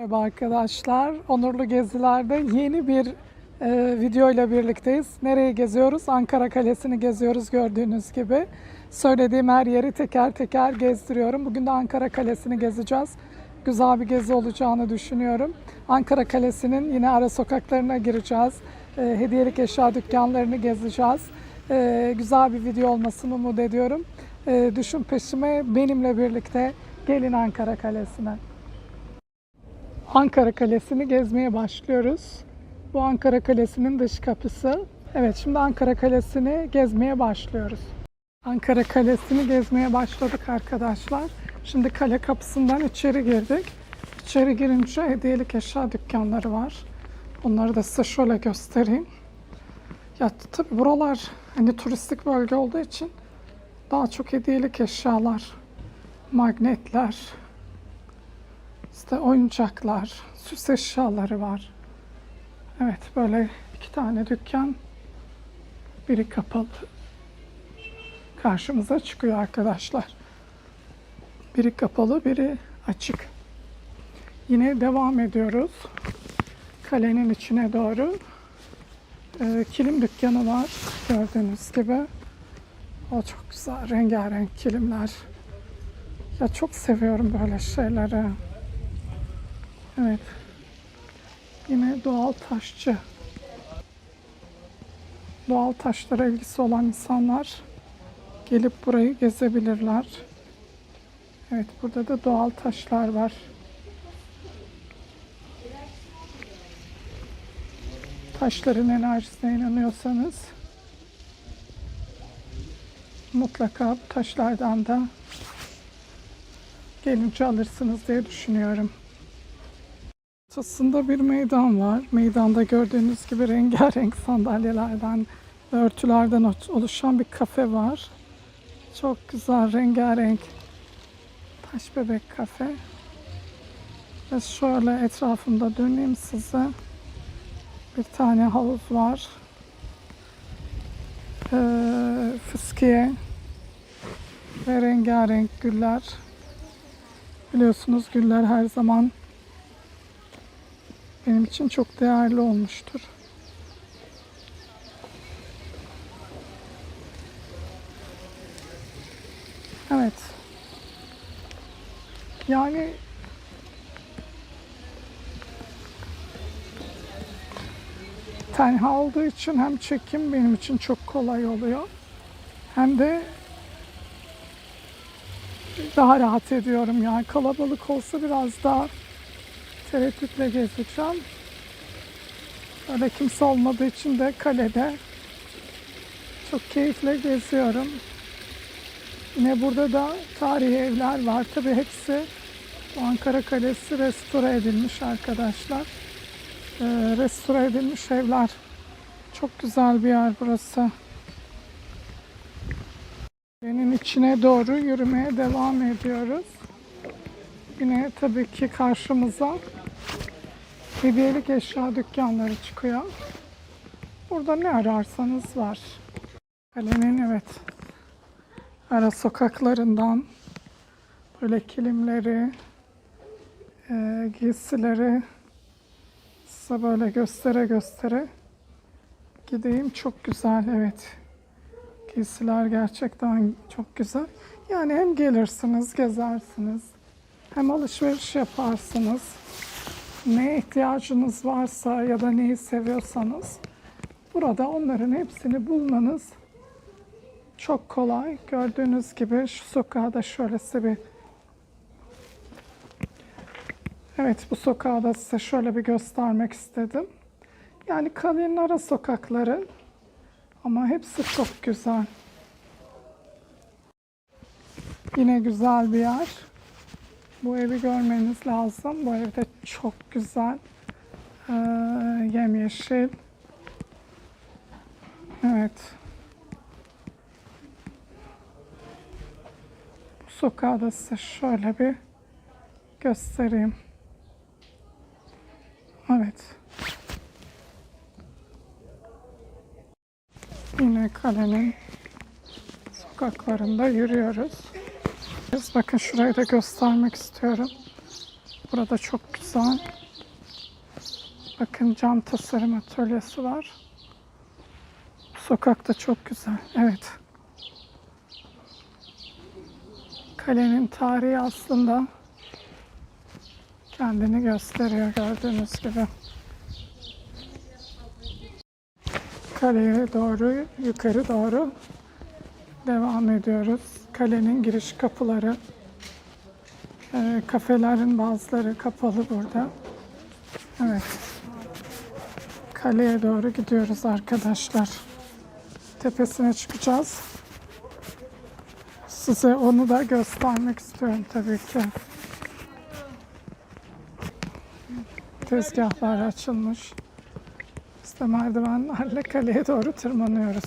Merhaba arkadaşlar. Onurlu Gezilerde yeni bir e, video ile birlikteyiz. Nereyi geziyoruz? Ankara Kalesi'ni geziyoruz gördüğünüz gibi. Söylediğim her yeri teker teker gezdiriyorum. Bugün de Ankara Kalesi'ni gezeceğiz. Güzel bir gezi olacağını düşünüyorum. Ankara Kalesi'nin yine ara sokaklarına gireceğiz. E, hediyelik eşya dükkanlarını gezeceğiz. E, güzel bir video olmasını umut ediyorum. E, düşün peşime benimle birlikte gelin Ankara Kalesi'ne. Ankara Kalesi'ni gezmeye başlıyoruz. Bu Ankara Kalesi'nin dış kapısı. Evet şimdi Ankara Kalesi'ni gezmeye başlıyoruz. Ankara Kalesi'ni gezmeye başladık arkadaşlar. Şimdi kale kapısından içeri girdik. İçeri girince hediyelik eşya dükkanları var. Onları da size şöyle göstereyim. Ya tabii buralar hani turistik bölge olduğu için daha çok hediyelik eşyalar, magnetler, işte oyuncaklar, süs eşyaları var. Evet böyle iki tane dükkan. Biri kapalı. Karşımıza çıkıyor arkadaşlar. Biri kapalı, biri açık. Yine devam ediyoruz. Kalenin içine doğru. Ee, kilim dükkanı var gördüğünüz gibi. O çok güzel rengarenk kilimler. Ya çok seviyorum böyle şeyleri. Evet. Yine doğal taşçı. Doğal taşlara ilgisi olan insanlar gelip burayı gezebilirler. Evet, burada da doğal taşlar var. Taşların enerjisine inanıyorsanız mutlaka taşlardan da gelince alırsınız diye düşünüyorum. Ortasında bir meydan var. Meydanda gördüğünüz gibi rengarenk sandalyelerden örtülerden oluşan bir kafe var. Çok güzel rengarenk taş bebek kafe. Ve şöyle etrafında döneyim size. Bir tane havuz var. Ee, fıskiye ve rengarenk güller. Biliyorsunuz güller her zaman benim için çok değerli olmuştur. Evet. Yani tenha olduğu için hem çekim benim için çok kolay oluyor. Hem de daha rahat ediyorum yani kalabalık olsa biraz daha tereddütle gezeceğim. Öyle kimse olmadığı için de kalede çok keyifle geziyorum. Yine burada da tarihi evler var. Tabii hepsi Ankara Kalesi restore edilmiş arkadaşlar. Ee, restore edilmiş evler. Çok güzel bir yer burası. Kalenin içine doğru yürümeye devam ediyoruz. Yine tabii ki karşımıza hediyelik eşya dükkanları çıkıyor. Burada ne ararsanız var. Kalenin evet ara sokaklarından böyle kilimleri, e, giysileri size böyle göstere göstere gideyim. Çok güzel evet. Giysiler gerçekten çok güzel. Yani hem gelirsiniz, gezersiniz, hem alışveriş yaparsınız. Ne ihtiyacınız varsa ya da neyi seviyorsanız burada onların hepsini bulmanız çok kolay. Gördüğünüz gibi şu sokağa da şöyle size bir Evet bu sokağı da size şöyle bir göstermek istedim. Yani kalenin ara sokakları ama hepsi çok güzel. Yine güzel bir yer. Bu evi görmeniz lazım. Bu evde çok güzel. Ee, yemyeşil. Evet. Bu sokağı da size şöyle bir göstereyim. Evet. Yine kalenin sokaklarında yürüyoruz. Bakın şurayı da göstermek istiyorum. Burada çok güzel. Bakın cam tasarım atölyesi var. Sokakta çok güzel. Evet. Kalenin tarihi aslında kendini gösteriyor gördüğünüz gibi. Kaleye doğru, yukarı doğru devam ediyoruz. Kalenin giriş kapıları, e, kafelerin bazıları kapalı burada. Evet. Kaleye doğru gidiyoruz arkadaşlar. Tepesine çıkacağız. Size onu da göstermek istiyorum tabii ki. Tezgahlar açılmış. De merdivenlerle kaleye doğru tırmanıyoruz.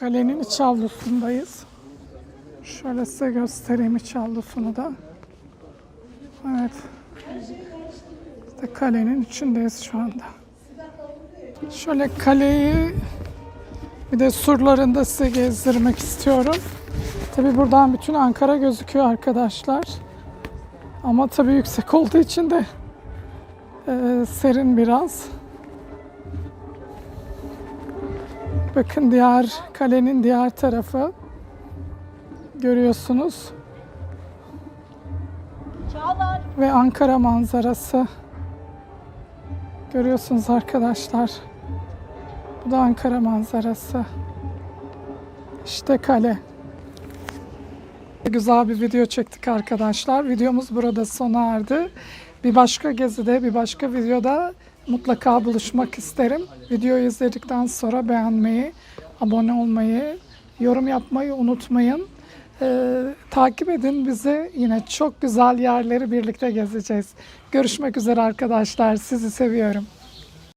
Kalenin iç avlusundayız. Şöyle size göstereyim iç avlusunu da. Evet. De kalenin içindeyiz şu anda. Şöyle kaleyi bir de surlarını da size gezdirmek istiyorum. Tabi buradan bütün Ankara gözüküyor arkadaşlar. Ama tabii yüksek olduğu için de e, serin biraz. Bakın diğer kalenin diğer tarafı görüyorsunuz Çağlar. ve Ankara manzarası görüyorsunuz arkadaşlar. Bu da Ankara manzarası. İşte kale. Güzel bir video çektik arkadaşlar. Videomuz burada sona erdi. Bir başka gezide, bir başka videoda mutlaka buluşmak isterim. Videoyu izledikten sonra beğenmeyi, abone olmayı, yorum yapmayı unutmayın. Ee, takip edin bizi. Yine çok güzel yerleri birlikte gezeceğiz. Görüşmek üzere arkadaşlar. Sizi seviyorum.